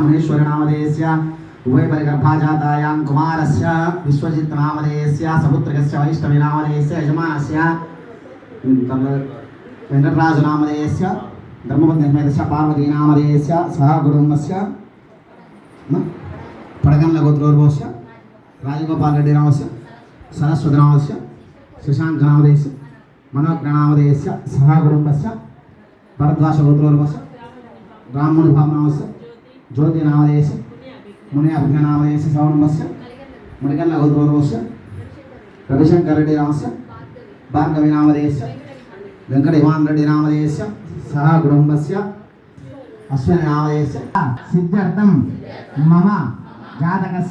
మహేశ్వరనామధేయస్య ఉభయపరిగర్భాజాతాయాం కుమారస్య విశ్వజిత్ నామధేయస్య సపుత్రకస్య వైష్ణవి నామధేయస్య యజమానస్య వెంకటరాజు నామధేయస్య ధర్మపతి నిర్మితస్య పార్వతీ నామధేయస్య సహ కుటుంబస్య పడగంల గోత్రోర్వస్య రాజగోపాల్ రెడ్డి నామస్య సరస్వతి నామస్య శశాంక్ నామధేయస్య మనోజ్ఞానామోదయస్య సహాగుణంబస్య భరద్వాస గోత్రోర్వస్య బ్రాహ్మణ జ్యోతి నావదేశ ముని అభిజ్ఞానామోదయస్య శ్రవణంబస్య మణికన్న గోత్రోర్వస్య రవిశంకర్ రెడ్డి రామస్య భార్గవి నామదేశ వెంకట ఇమాన్ రెడ్డి నామదేశ సహా కుటుంబస్య అశ్విని నామదేశ సిద్ధార్థం మమ జాతకస్య